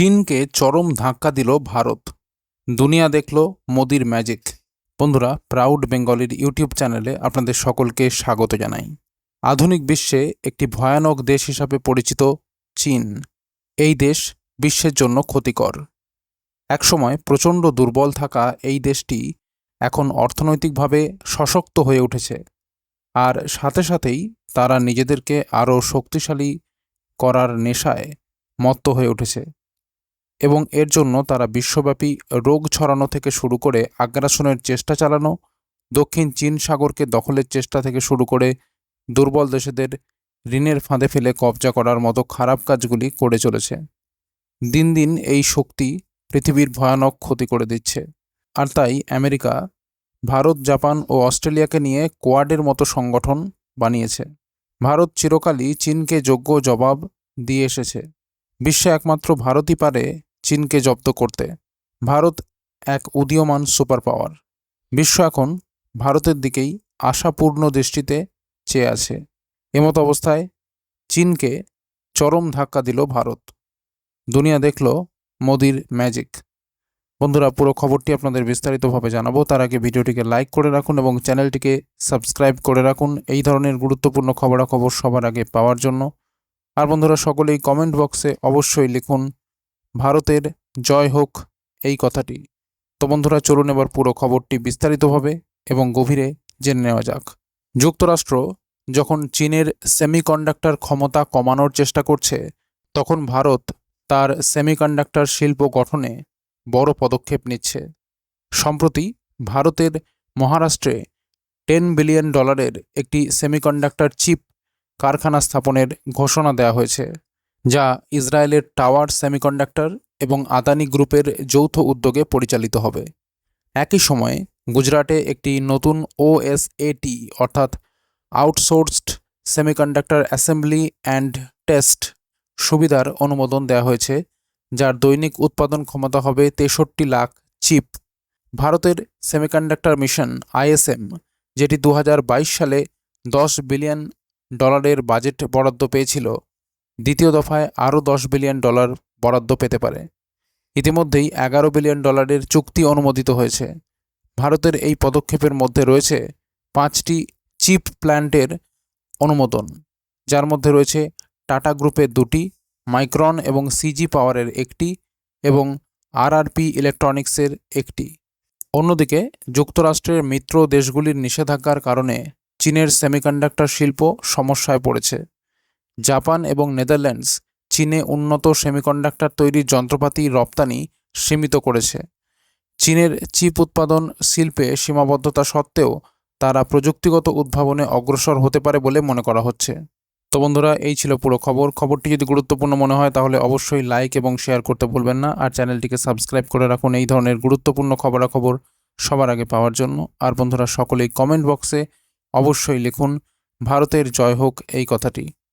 চীনকে চরম ধাক্কা দিল ভারত। দুনিয়া দেখল মোদির ম্যাজিক। বন্ধুরা, প্রাউড বেঙ্গলির ইউটিউব চ্যানেলে আপনাদের সকলকে স্বাগত জানাই। আধুনিক বিশ্বে একটি ভয়ানক দেশ হিসাবে পরিচিত চীন। এই দেশ বিশ্বের জন্য ক্ষতিকর। একসময় প্রচণ্ড দুর্বল থাকা এই দেশটি এখন অর্থনৈতিকভাবে সশক্ত হয়ে উঠেছে। আর সাথে সাথেই তারা নিজেদেরকে আরও শক্তিশালী করার নেশায় মত্ত হয়ে উঠেছে। এবং এর জন্য তারা বিশ্বব্যাপী রোগ ছড়ানো থেকে শুরু করে আগ্রাসনের চেষ্টা চালানো, দক্ষিণ চীন সাগরকে দখলের চেষ্টা থেকে শুরু করে দুর্বল দেশেদের ঋণের ফাঁদে ফেলে কবজা করার মতো খারাপ কাজগুলি করে চলেছে। দিন দিন এই শক্তি পৃথিবীর ভয়ানক ক্ষতি করে দিচ্ছে। আর তাই আমেরিকা, ভারত, জাপান ও অস্ট্রেলিয়াকে নিয়ে কোয়াডের মতো সংগঠন বানিয়েছে। ভারত চিরকালই চীনকে যোগ্য জবাব দিয়ে এসেছে। বিশ্বে একমাত্র ভারতই পারে চীনকে জব্দ করতে ভারত এক উদীয়মান সুপার পাওয়ার বিশ্ব এখন ভারতের দিকেই আশাপূর্ণ দৃষ্টিতে চেয়ে আছে। এমত অবস্থায় চীনকে চরম ধাক্কা দিল ভারত। দুনিয়া দেখল মোদির ম্যাজিক। বন্ধুরা, পুরো খবরটি আপনাদের বিস্তারিতভাবে জানাব। তার আগে ভিডিওটিকে লাইক করে রাখুন এবং চ্যানেলটিকে সাবস্ক্রাইব করে রাখুন। এই ধরনের গুরুত্বপূর্ণ খবরাখবর সবার আগে পাওয়ার জন্য। আর বন্ধুরা, সকলেই কমেন্ট বক্সে অবশ্যই লিখুন ভারতের জয় হোক এই কথাটি। তো বন্ধুরা, চলুন এবার পুরো খবরটি বিস্তারিতভাবে এবং গভীরে জেনে নেওয়া যাক। যুক্তরাষ্ট্র যখন চীনের সেমিকন্ডাক্টর ক্ষমতা কমানোর চেষ্টা করছে, তখন ভারত তার সেমিকন্ডাক্টর শিল্প গঠনে বড় পদক্ষেপ নিচ্ছে। সম্প্রতি ভারতের মহারাষ্ট্রে টেন বিলিয়ন ডলারের একটি সেমিকন্ডাক্টর চিপ কারখানা স্থাপনের ঘোষণা দেওয়া হয়েছে। যা ইসরায়েলের টাওয়ার সেমিকন্ডাক্টর এবং আদানি গ্রুপের যৌথ উদ্যোগে পরিচালিত হবে। একই সময়ে গুজরাটে একটি নতুন ওএসএটি অর্থাৎ outsourced semiconductor assembly and test সুবিধার অনুমোদন দেওয়া হয়েছে, যার দৈনিক উৎপাদন ক্ষমতা হবে তেষট্টি লাখ চিপ। ভারতের সেমিকন্ডাক্টর মিশন আইএসএম, যেটি দু হাজার বাইশ সালে দশ বিলিয়ন ডলারের বাজেট বরাদ্দ পেয়েছিল দ্বিতীয় দফায় আরও দশ বিলিয়ন ডলার বরাদ্দ পেতে পারে। ইতিমধ্যেই এগারো বিলিয়ন ডলারের চুক্তি অনুমোদিত হয়েছে। ভারতের এই পদক্ষেপের মধ্যে রয়েছে পাঁচটি চিপ প্ল্যান্টের অনুমোদন, যার মধ্যে রয়েছে টাটা গ্রুপের দুটি, মাইক্রন এবং সিজি পাওয়ারের একটি এবং আরআরপি ইলেকট্রনিক্সের একটি। অন্যদিকে, যুক্তরাষ্ট্রের মিত্র দেশগুলির নিষেধাজ্ঞার কারণে চীনের সেমিকন্ডাক্টর শিল্প সমস্যায় পড়েছে। জাপান এবং নেদারল্যান্ডস চীনে উন্নত সেমিকন্ডাক্টর তৈরির যন্ত্রপাতি রপ্তানি সীমিত করেছে। চীনের চিপ উৎপাদন শিল্পে সীমাবদ্ধতা সত্ত্বেও তারা প্রযুক্তিগত উদ্ভাবনে অগ্রসর হতে পারে বলে মনে করা হচ্ছে। তো বন্ধুরা, এই ছিল পুরো খবর। খবরটি যদি গুরুত্বপূর্ণ মনে হয়, তাহলে অবশ্যই লাইক এবং শেয়ার করতে ভুলবেন না। আর চ্যানেলটিকে সাবস্ক্রাইব করে রাখুন এই ধরনের গুরুত্বপূর্ণ খবরাখবর সবার আগে পাওয়ার জন্য। আর বন্ধুরা, সকলেই কমেন্ট বক্সে অবশ্যই লিখুন, ভারতের জয় হোক এই কথাটি।